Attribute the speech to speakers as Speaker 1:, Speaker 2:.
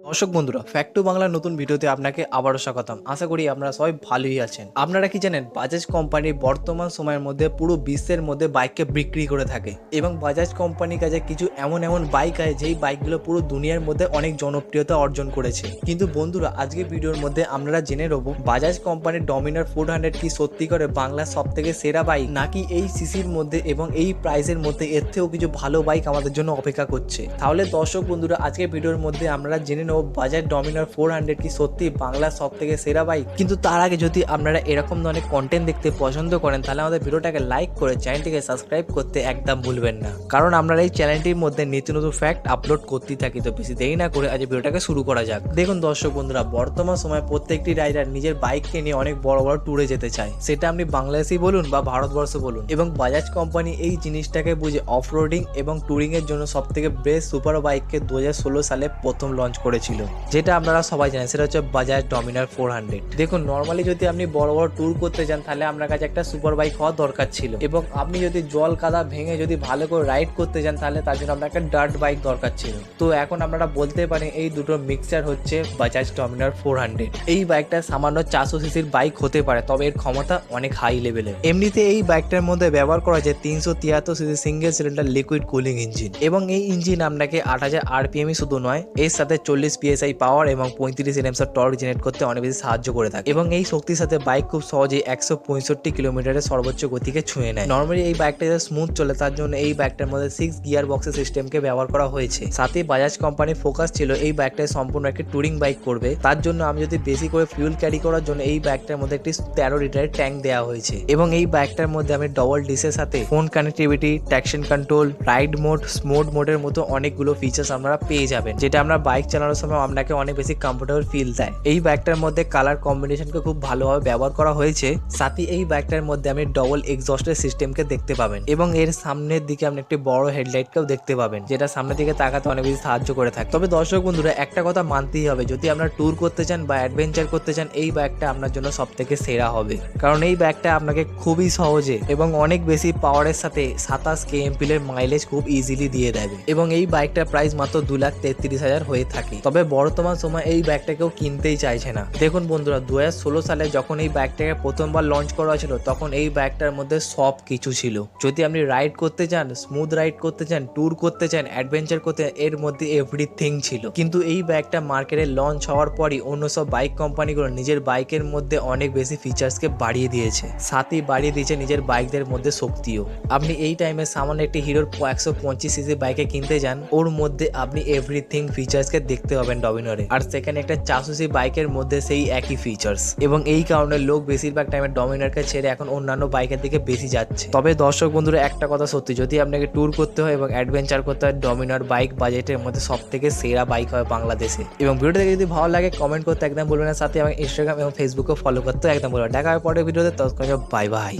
Speaker 1: দর্শক বন্ধুরা ফ্যাক্ট বাংলার নতুন ভিডিওতে আপনাকে আবারও স্বাগতম। আশা করি আপনারা সবাই ভালোই আছেন। আপনারা কি জানেন বাজাজ কোম্পানি বর্তমান সময়ের মধ্যে পুরো বিশ্বের মধ্যে বাইককে বিক্রি করে থাকে এবং বাজাজ কোম্পানির কাছে কিছু এমন এমন বাইক আছে, যেই বাইকগুলো পুরো দুনিয়ার মধ্যে অনেক জনপ্রিয়তা অর্জন করেছে। কিন্তু বন্ধুরা, আজকে ভিডিওর মধ্যে আপনারা জেনে নেব বাজাজ কোম্পানির ডমিনার ফোর হান্ড্রেড কি সত্যি করে বাংলার সব থেকে সেরা বাইক নাকি এই সিসির মধ্যে এবং এই প্রাইসের মধ্যে এর থেকেও কিছু ভালো বাইক আমাদের জন্য অপেক্ষা করছে? তাহলে দর্শক বন্ধুরা আজকে ভিডিওর মধ্যে আমরা জেনে নেব বাজাজ ডমিনার ফোর হান্ড্রেড কি সত্যি বাংলার সব থেকে সেরা বাইক কিন্তু তার আগে যদি আপনারা এরকম ধরনের কন্টেন্ট দেখতে পছন্দ করেন, তাহলে আমাদের ভিডিওটাকে লাইক করে চ্যানেলটিকে সাবস্ক্রাইব করতে একদম ভুলবেন না। কারণ আমরা এই চ্যানেলটির মধ্যে নিত্য নতুন ফ্যাক্ট আপলোড করতেই থাকি, তো বেশি দেরি না করে আজ ভিডিওটাকে শুরু করা যাক। দেখুন দর্শক বন্ধুরা, বর্তমান সময়ে প্রত্যেকটি রাইডার নিজের বাইককে নিয়ে অনেক বড় বড় ট্যুরে যেতে চায়। সেটা আপনি বাংলাদেশি বলুন বা ভারতবর্ষ বলুন। এবং বাজাজ কোম্পানি এই জিনিসটাকে বুঝে অফরোডিং এবং ট্যুরিং এর জন্য সব থেকে বেস্ট সুপার বাইককে দু হাজার ষোলো সালে প্রথম লঞ্চ করেছিল, যেটা আপনারা সবাই জানেন, সেটা হচ্ছে বাজাজ ডমিনার ফোর হান্ড্রেড দেখুন নর্মালি যদি আপনি বড় বড় ট্যুর করতে যান, তাহলে আপনার কাছে একটা সুপার বাইক হওয়া দরকার ছিল। এবং আপনি যদি জল কাদা ভেঙে যদি ভালো করে রাইড করতে যান, তাহলে তার জন্য আপনার একটা ডার্ট বাইক দরকার ছিল। তো এখন আপনারা বলতে পারেন, এই দুটো মিক্সচার হচ্ছে বাজাজ ডমিনার ফোর হান্ড্রেড এই বাইকটা সামান্য চারশো সিসির বাইক হতে পারে, তবে এর ক্ষমতা অনেক হাই লেভেলের এমনিতে এই বাইকটার মধ্যে ব্যবহার করা হয়েছে তিনশো তিয়াত্তর CC single cylinder liquid cooling engine এবং এই ইঞ্জিন আপনাকে আট হাজার আরপিএমই শুধু নয়, এর সাথে চল্লিশ পিএসআই পাওয়ার এবং পঁয়ত্রিশ এনএমসের টর্ক জেনারেট করতে অনেক বেশি সাহায্য করে থাকে। এবং এই শক্তির সাথে বাইক খুব সহজেই একশো পঁয়ষট্টি কিলোমিটারের সর্বোচ্চ গতিকে ছুঁয়ে নেয়। নর্মালি এই বাইকটা যাতে স্মুথ চলে, তার জন্য এই বাইকটার মধ্যে সিক্স গিয়ার বক্সের সিস্টেমকে ব্যবহার করা হয়েছে। সাথে বাজাজ কোম্পানির ফোকাস ছিল এই বাইকটায় সম্পূর্ণ একটি টুরিং বাইক করবে। তার জন্য আমি যদি বেশি করে ফিউল ক্যারি করার জন্য এই বাইকটার মধ্যে একটি তেরো লিটারের ট্যাঙ্ক দেওয়া হয়েছে। এবং এই বাইকটার মধ্যে আমি ডবল ডিসের সাথে phone connectivity traction control ride mode স্মোড মোডের মতো অনেকগুলো ফিচার্স আপনারা পেয়ে যাবেন। যেটা আমরা বাইক চালানোর সময় আপনাকে অনেক বেশি কমফোর্টেবল ফিল দেয়। এই বাইকটার মধ্যে কালার কম্বিনেশনকে খুব ভালোভাবে ব্যবহার করা হয়েছে। সাথে এই বাইকটার মধ্যে আপনি ডবল এক্সস্টের সিস্টেমকে দেখতে পাবেন। এবং এর সামনের দিকে আপনি একটি বড় হেডলাইটকেও দেখতে পাবেন, যেটা সামনের দিকে তাকাতে অনেক বেশি সাহায্য করে থাকে। তবে দর্শক বন্ধুরা, একটা কথা মানতেই হবে, যদি আপনারা ট্যুর করতে চান বা অ্যাডভেঞ্চার করতে চান, এই বাইকটা আপনার জন্য সব থেকে সেরা হবে। কারণ এই ব্যাগটা আপনাকে খুবই সহজে এবং অনেক বেশি পাওয়ারের সাথে সাতাশ কে এমপিলের মাইলেজ খুব ইজিলি দিয়ে দেবে। এবং এই বাইকটার প্রাইস মাত্র দু লাখ তেত্রিশ হাজার হয়ে থাকে। তবে বর্তমান সময় এই বাইকটা কেউ কিনতেই চাইছে না। দেখুন বন্ধুরা, দুহাজার ষোলো সালে যখন এই ব্যাগটাকে প্রথমবার লঞ্চ করা হয়েছিল, তখন এই ব্যাগটার মধ্যে সব কিছু ছিল। যদি আপনি রাইড করতে চান স্মুথ রাইড করতে চান ট্যুর করতে চান অ্যাডভেঞ্চার করতে এর মধ্যে এভরিথিং ছিল। কিন্তু এই ব্যাগটা মার্কেটে লঞ্চ হওয়ার পরই অন্য সব বাইক কোম্পানিগুলো নিজের বাইকের মধ্যে অনেক বেশি ফিচার্সকে বাড়িয়ে দিয়েছে। সাথেই বাড়িয়ে দিয়েছে নিজের বাইকদের মধ্যে শক্তিও। আপনি এই টাইমে সামান্য একটি হিরোর একশো পঁচিশ সিসি বাইকে কিনতে যান, ওর মধ্যে আপনি এভরিথিং ফিচার্সকে দেখতে পাবেন ডমিনরে আর সেখানে একটা চারশো সি বাইকের মধ্যে সেই একই ফিচার্স এবং এই কারণে লোক বেশিরভাগ টাইমে ডমিনারকে ছেড়ে এখন অন্যান্য বাইকের দিকে বেশি যাচ্ছে। তবে দর্শক বন্ধুরা, একটা কথা সত্যি, যদি আপনাকে ট্যুর করতে হয় এবং অ্যাডভেঞ্চার করতে হয় ডমিনার বাইক বাজেটের মধ্যে সব থেকে সেরা বাইক হয় বাংলাদেশে। এবং ভিডিওটা দেখে যদি ভালো লাগে কমেন্ট করতে একদম বলবেন না। সাথে আমার ইনস্টাগ্রাম এবং ফেসবুকে ফলো করতে একদম বলবেন দেখা হয় পরের ভিডিওতে তৎক্ষণ বাই বাই